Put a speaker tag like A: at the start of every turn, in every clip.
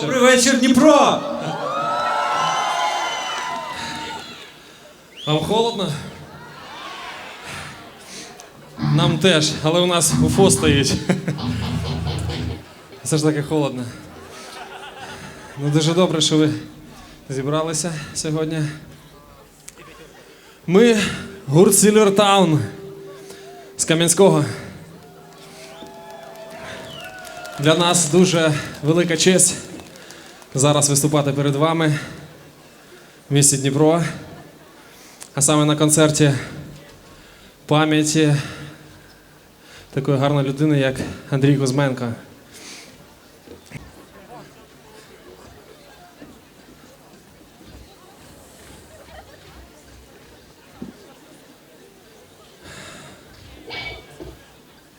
A: Добрий вечір, Дніпро!
B: Вам холодно? Нам теж, але у нас УФО стоїть. Все ж таки холодно. Ну, дуже добре, що ви зібралися сьогодні. Ми гурт Town з Кам'янського. Для нас дуже велика честь зараз виступати перед вами в місті Дніпро. А саме на концерті пам'яті такої гарної людини, як Андрій Кузьменко.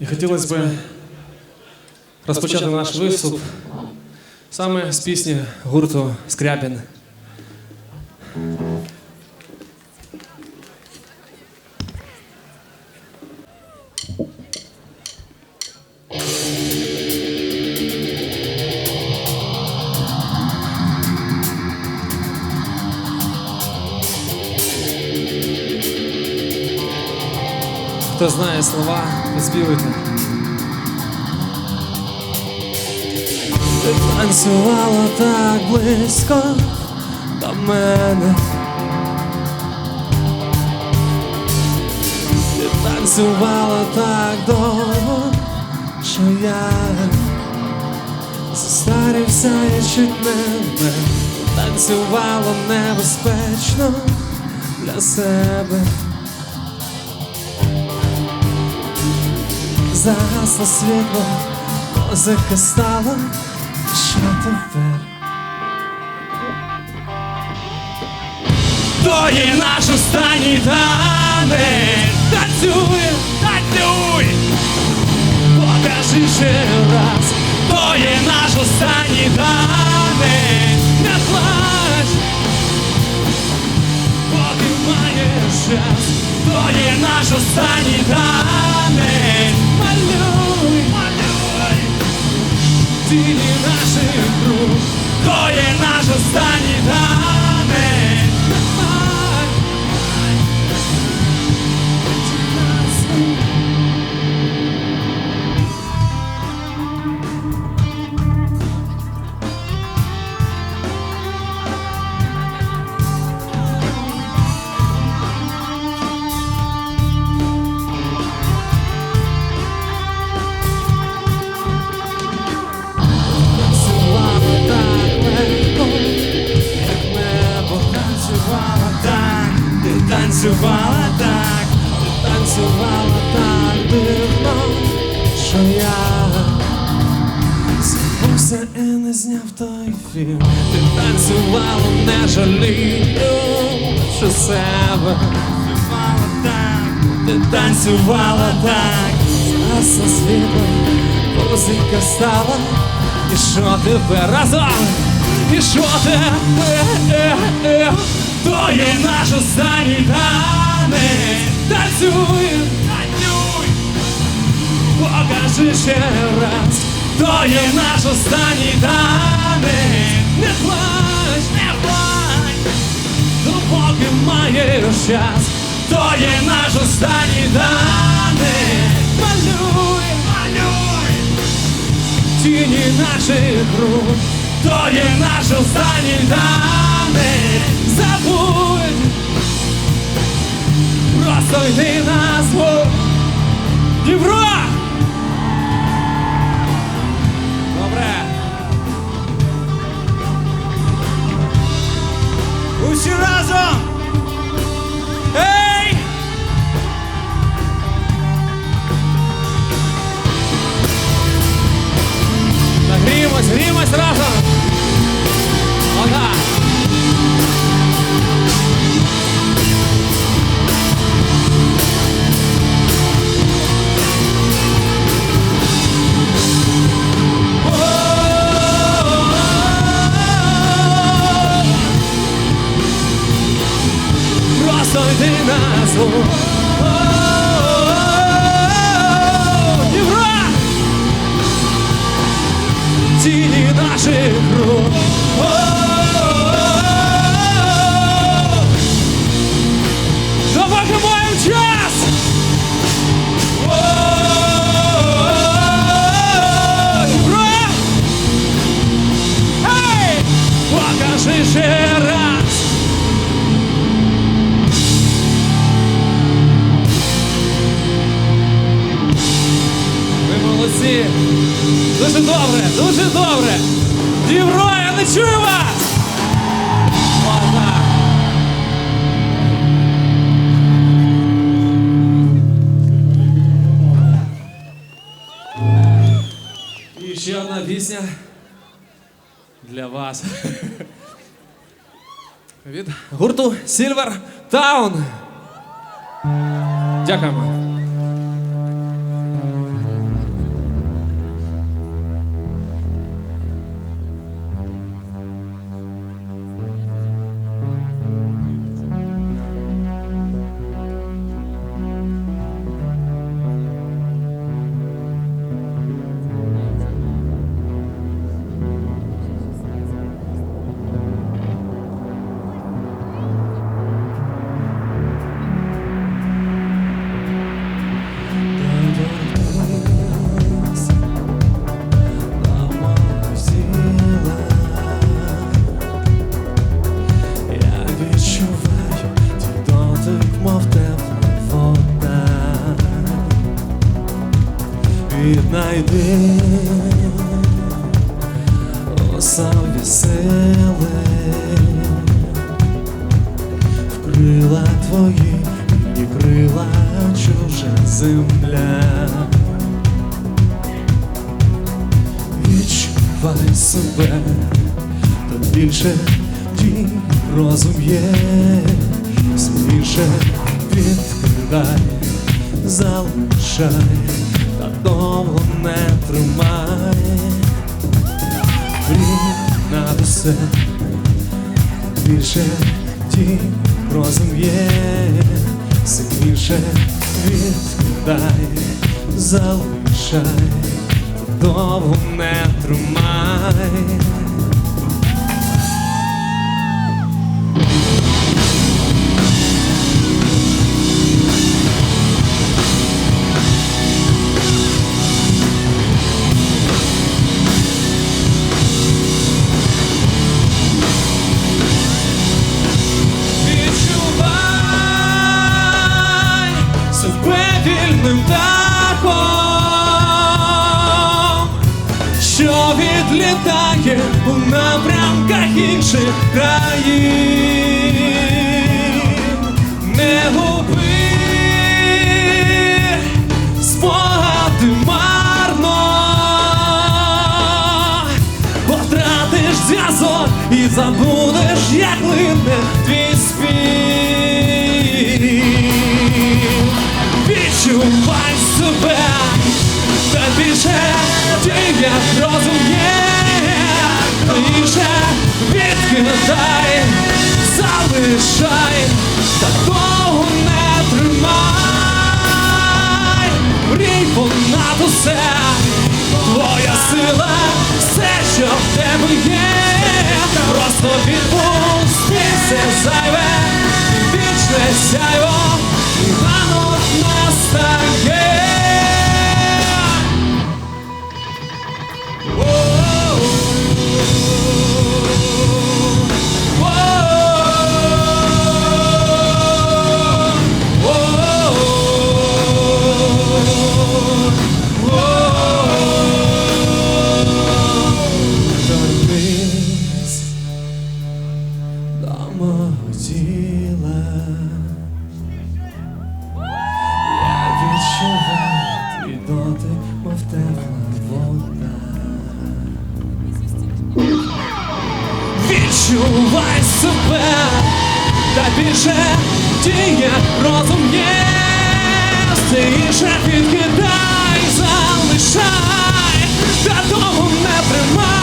B: І хотілося б розпочати наш виступ саме з пісні гурту Скрябін. Хто знає слова, співайте. Танцювала так близько до мене. Ти танцювала так довго, що я застарівся і чуть не вмер. Танцювала небезпечно для себе. Загасло світло, музика стала, що тепер? То є наш останній танець. Танцюй, танцюй. Покажи ще раз. То є наш останній танець. Не плач Поки маєш час. То є наш останній танець. Малюй Тіні наших рук. То є наш останній танець танцювала так, ти танцювала так дивно, що я забувся і не зняв той фільм. Ти танцювала, не жаліючи себе. Танцювала так, ти танцювала так, згасла світло, музика стала. І що тепер разом? І що тепер? То є наш останній танець. Танцюй, танцюй. Покажи ще раз. То є наш останній танець. Не плач, не плач. Допоки маєш час. То є наш останній танець. Малюй, малюй. Тіні наших рук, то є наш останній танець. Забудь, просто йди на звук. Дніпро! Добре.
A: Усі разом!
B: Молодці. Дуже добре, дуже добре. Дівро, я не чую вас. Отак. І ще одна пісня для вас. Від гурту Silver Town. Дякуємо.
C: Твої і крила чужа земля. Відчувай себе, та більше дій розум є, сміше відкривай, залишай, та довго не тримай, Мрій над усе, більше дій розум є, сильніше відкидай, залишай, довго не тримай.
B: Відлітає у напрямках інших країн. Не губи спогади марно, Потратиш зв'язок і забудеш, як лине твій спів. Відчувай себе, та більше діє розум є, більше відкидай, залишай, та довго не тримай, мрій понад усе. Твоя сила, все, що в тебе є, просто відпусти все зайве, вічне сяйво, і ранок настає. Відчувай себе, та більше діє розум є, стише відкидай, залишай, та того не тримай,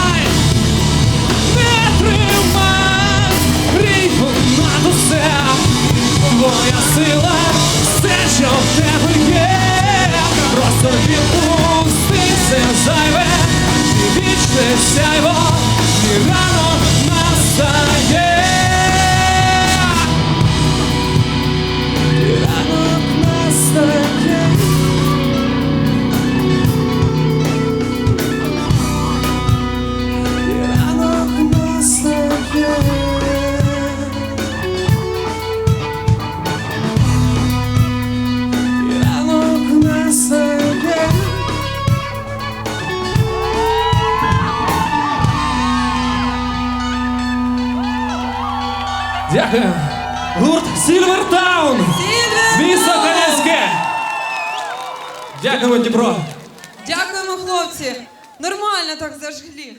B: Дякую. Гурт Сільвертаун. Місто Кам'янське. Дякуємо, Дніпро.
D: Дякуємо, хлопці. Нормально так зажгли.